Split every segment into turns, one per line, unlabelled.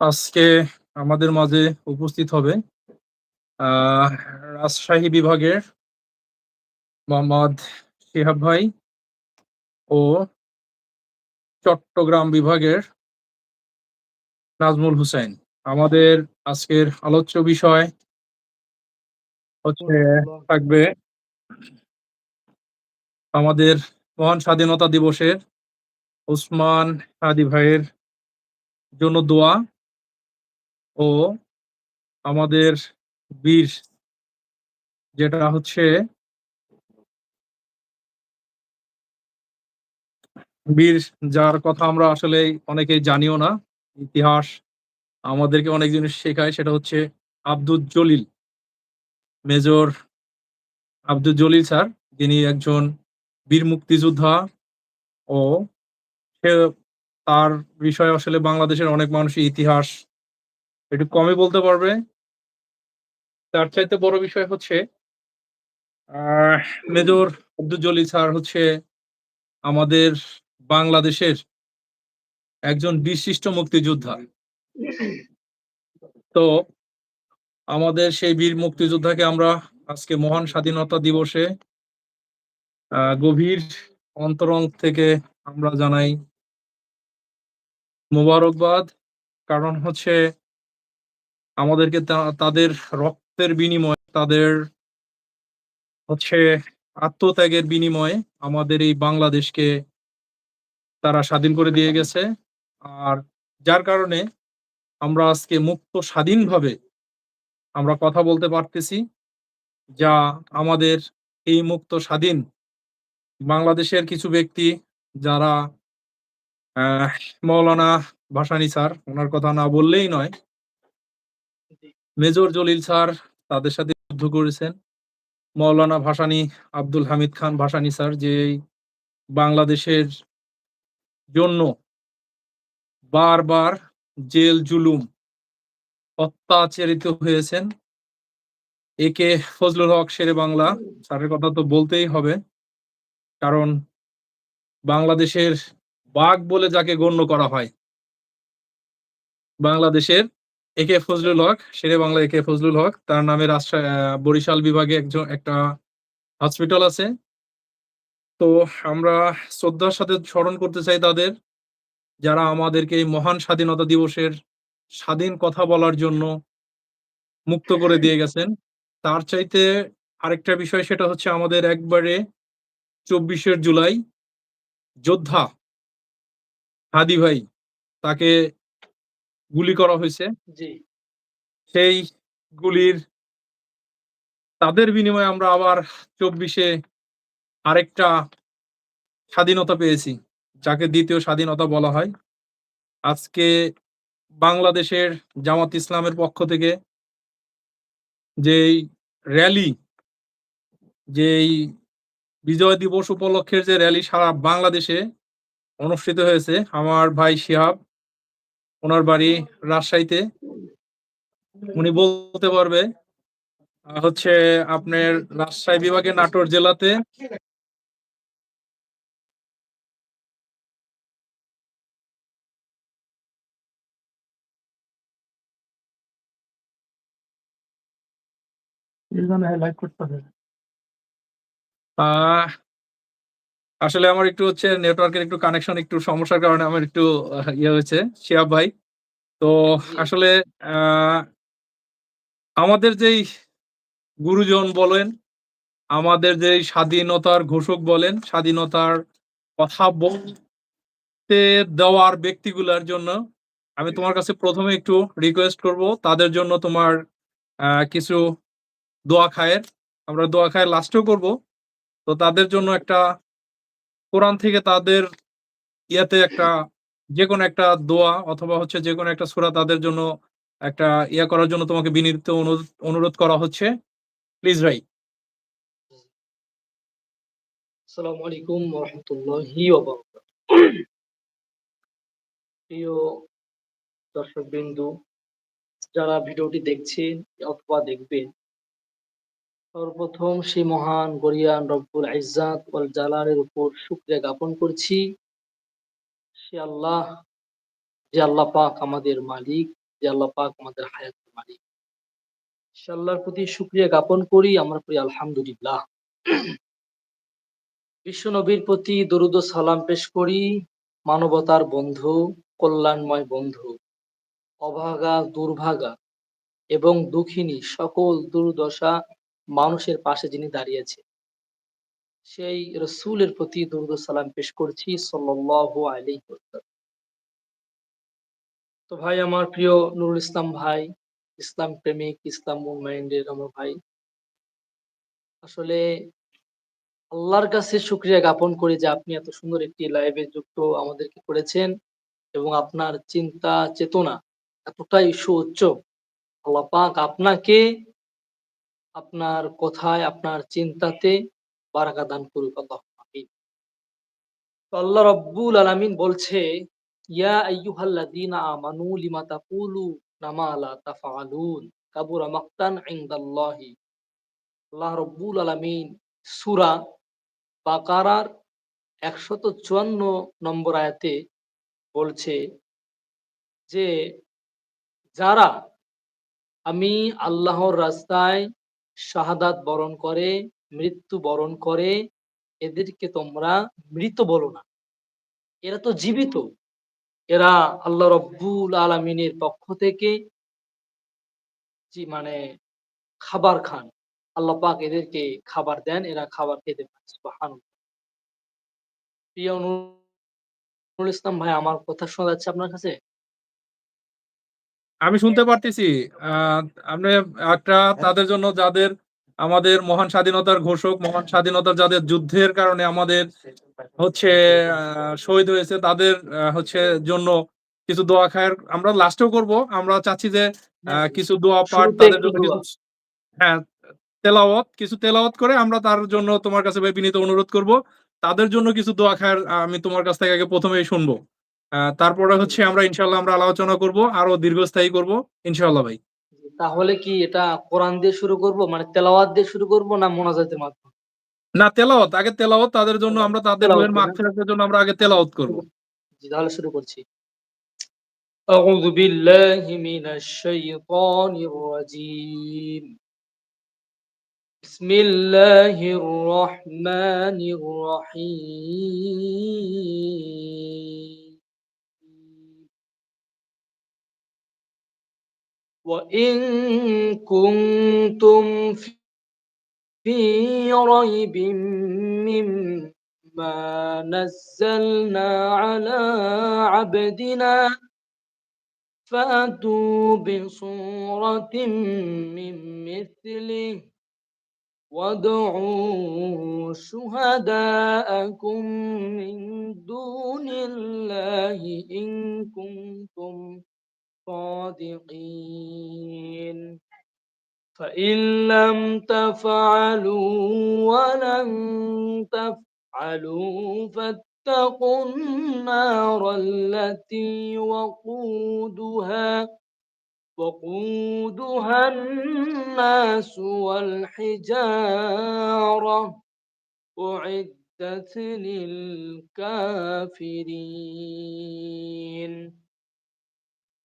আজকে আমাদের মাঝে উপস্থিত হবে রাজশাহী বিভাগের মোহাম্মদ শিহাব ভাই ও চট্টগ্রাম বিভাগের নাজমুল হুসাইন। আমাদের আজকের আলোচ্য বিষয় হচ্ছে থাকবে আমাদের মহান স্বাধীনতা দিবসের ওসমান হাদি ভাইয়ের জন্য দোয়া ও আমাদের বীর, যেটা হচ্ছে বীর, যার কথা আমরা আসলে অনেকেই জানিও না। ইতিহাস আমাদেরকে অনেক জিনিস শেখায়, সেটা হচ্ছে আব্দুল জলিল। মেজর আব্দুল জলিল স্যার, যিনি একজন বীর মুক্তিযোদ্ধা ও তার বিষয়ে আসলে বাংলাদেশের অনেক মানুষই ইতিহাস একটু কমই বলতে পারবে। তার চাইতে বড় বিষয় হচ্ছে মেজর আব্দুল জলিল স্যার হচ্ছে আমাদের বাংলাদেশের একজন বিশিষ্ট মুক্তিযোদ্ধা। তো আমাদের সেই বীর মুক্তিযোদ্ধাকে আমরা আজকে মহান স্বাধীনতা দিবসে গভীর অন্তরং থেকে আমরা জানাই মোবারকবাদ। কারণ হচ্ছে আমাদেরকে তাদের রক্তের বিনিময়ে, তাদের হচ্ছে আত্মত্যাগের বিনিময়ে আমাদের এই বাংলাদেশকে তারা স্বাধীন করে দিয়ে গেছে। আর যার কারণে আমরা আজকে মুক্ত স্বাধীনভাবে আমরা কথা বলতে পারতেছি। যা আমাদের এই মুক্ত স্বাধীন বাংলাদেশের কিছু ব্যক্তি যারা মৌলানা ভাসানী স্যার, ওনার কথা না বললেই নয়। মেজর জলিল স্যার তাদের সাথে যুদ্ধ করেছেন। মৌলানা ভাসানী আব্দুল হামিদ খান ভাসানী স্যার, যে বাংলাদেশের জন্য বারবার জেল জুলুম অত্যাচারিত হয়েছেন। একে ফজলুল হক শেরে বাংলা স্যারের কথা তো বলতেই হবে। কারণ বাংলাদেশের বাঘ বলে যাকে গণ্য করা হয়। বাংলাদেশের একে ফজলুল হক, শেরে বাংলা একে ফজলুল হক। তার নামে বরিশাল বিভাগে একজন একটা হসপিটাল আছে। তো আমরা শ্রদ্ধার সাথে স্মরণ করতে চাই তাদের, যারা আমাদেরকে এই মহান স্বাধীনতা দিবসের স্বাধীন কথা বলার জন্য মুক্ত করে দিয়ে গেছেন। তার চাইতে আরেকটা বিষয় সেটা হচ্ছে আমাদের একবারে ২৪ এর জুলাই যোদ্ধা হাদি ভাই তাকে গুলি করা
হয়েছে
সেই গুলির তাদের বিনিময়ে আমরা আবার চব্বিশে আরেকটা স্বাধীনতা পেয়েছি। যাকে দ্বিতীয় স্বাধীনতা বলা হয়। আজকে বাংলাদেশের জামাত ইসলামের পক্ষ থেকে যেই র‍্যালি যেই বিজয় দিবস উপলক্ষের যে র‍্যালি সারা বাংলাদেশে অনুষ্ঠিত হয়েছে। আমার ভাই শিহাব ওনার বাড়ি রাজশাহীতে। উনি বলতে পারবে হচ্ছে আপনার রাজশাহী বিভাগের নাটোর জেলাতে আহ আসলে আমার একটু হচ্ছে নেটওয়ার্কের একটু কানেকশন একটু সমস্যার কারণে আমার একটু ইয়ে হয়েছে শিহাব ভাই। তো
জি।
আসলে আ আমাদের যেই গুরুজন বলেন, আমাদের যেই স্বাধীনতার ঘোষক বলেন, স্বাধীনতার কথা বলতে দেওয়ার ব্যক্তিগুলার জন্য আমি তোমার কাছে প্রথমে একটু রিকোয়েস্ট করব তাদের জন্য তোমার আ কিছু দোয়া খায়ের। আমরা দোয়া খায়ের লাস্টেও করব। তো তাদের জন্য একটা কোরআন থেকে তাদের ইয়াতে একটা যেকোনো একটা দোয়া অথবা হচ্ছে যেকোনো একটা সূরা তাদের জন্য একটা ইয়া করার জন্য তোমাকে বিনীত অনুরোধ করা হচ্ছে। প্লিজ ভাই।
আসসালামু আলাইকুম রাহমাতুল্লাহি ওয়া বারাকাতুহু। প্রিয় যারা ভিডিওটি দেখছেন অথবা দেখবেন সর্বপ্রথম সেই মহান, গরিয়ান রব্বুল ইজ্জাত ওয়াল জালালের উপর শুকরিয়া জ্ঞাপন করছি। সে আল্লাহ, যে আল্লাহ পাক আমাদের মালিক, যে আল্লাহ পাক আমাদের হায়াতের মালিক সে আল্লাহর প্রতি শুক্রিয়া জ্ঞাপন করি, আমরা করি আলহামদুলিল্লাহ বিশ্ব নবীর প্রতি দরুদ সালাম পেশ করি, মানবতার বন্ধু, কল্যাণময় বন্ধু, অভাগা, দুর্ভাগা এবং দুঃখিনী সকল দুর্দশা মানুষের পাশে যিনি দাঁড়িয়েছে, সেই রসুলের প্রতি দরুদ সালাম পেশ করছি আলাইহি তো ভাই, আমার প্রিয় নুরুল ইসলাম ভাই, ইসলাম প্রেমিক, ইসলাম মুভমেন্টের আমার ভাই, আসলে আল্লাহর কাছে শুক্রিয়া জ্ঞাপন করি যে আপনি এত সুন্দর একটি লাইভে যুক্ত আমাদেরকে করেছেন এবং আপনার চিন্তা, চেতনা এতটাই সুউচ্চ। আল্লাহ আপনাকে আপনার কথায়, আপনার চিন্তাতে বারাকা দান করুক আল্লাহ। রব্বুল আলামিন বলছে, ইয়া আইয়ুহাল্লাযীনা আমানু লিমা তাকুলু কাবুরা আল্লাহ রব্বুল আলামিন সূরা বাকারার 154 নম্বর আয়াতে বলছে যে, যারা আমি আল্লাহর রাস্তায় শাহাদাত বরণ করে, মৃত্যু বরণ করে, এদেরকে তোমরা মৃত বলো না। এরা তো জীবিত। এরা আল্লাহ রব্বুল আলমিনের পক্ষ থেকে মানে খাবার খান। আল্লাহ পাক এদেরকে খাবার দেন, এরা খাবার খেতে পারে, সুবহানাল্লাহ। প্রিয় নুরুল ইসলাম ভাই, আমার কথা শোনা যাচ্ছে আপনার কাছে?
আমি শুনতে পারতেছি। আহ, আপনি একটা তাদের জন্য যাদের আমাদের মহান স্বাধীনতার ঘোষক মহান স্বাধীনতার যাদের যুদ্ধের কারণে আমাদের হচ্ছে আহ, শহীদ হয়েছে তাদের হচ্ছে জন্য কিছু দোয়া খায়ের আমরা লাস্টেও করব। আমরা চাচ্ছি যে আহ, কিছু দোয়া পাঠ তাদের জন্য কিছু হ্যাঁ তেলাওয়াত কিছু তেলাওয়াত করে আমরা তার জন্য তোমার কাছে বিনীত অনুরোধ করব। তাদের জন্য কিছু দোয়া খায়ের আমি তোমার কাছ থেকে আগে প্রথমেই শুনব। তারপরে হচ্ছে আমরা ইনশাল্লাহ আমরা আলোচনা করব আরো দীর্ঘস্থায়ী করব ইনশাল্লাহ ভাই
তাহলে কি এটা কোরআন দিয়ে শুরু করব মানে তেলাওয়াত দিয়ে শুরু করব না মোনাজাতের মাধ্যমে
না তেলাওয়াত আগে তেলাওয়াত তাদের জন্য আমরা তাদের
তেলাওয়াত
রুহের
করবেন।
মাগফিরাতের জন্য আমরা আগে তেলাওয়াত করব
জি তাহলে শুরু করছি أعوذ بالله من الشيطان الرجيم بسم الله الرحمن الرحيم وإن كنتم في ريب مما نزلنا على عبدنا فأتوا بصورة من مثله وادعوا شهداءكم من دون الله إن كنتم صادقين. فإن لم تفعلوا ولن تفعلوا فاتقوا النار التي وقودها وقودها الناس والحجارة. أعدت للكافرين.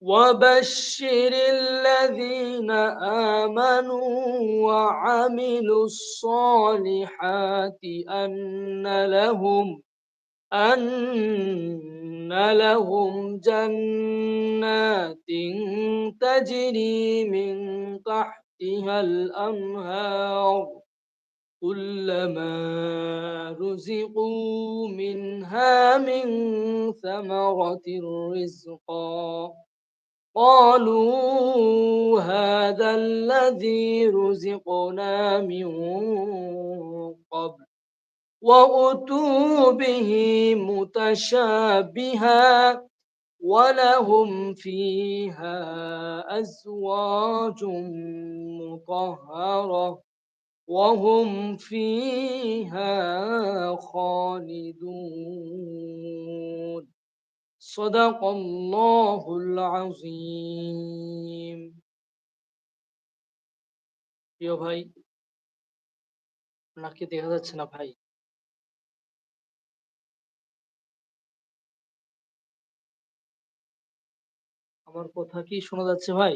وبشر الذين آمنوا وعملوا الصالحات أن لهم أن لهم جنات تجري من تحتها الأنهار. كلما رزقوا منها من ثمرة رزقا. قالوا هذا الذي رزقنا من قبل وأتوا به متشابها ولهم فيها أزواج مطهرة وهم فيها خالدون صدق الله العظيم প্রিয় ভাই নাকি দেখা যাচ্ছে না ভাই? আমার কথা কি শোনা যাচ্ছে ভাই?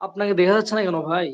আপনাকে দেখা যাচ্ছে না কেন ভাই?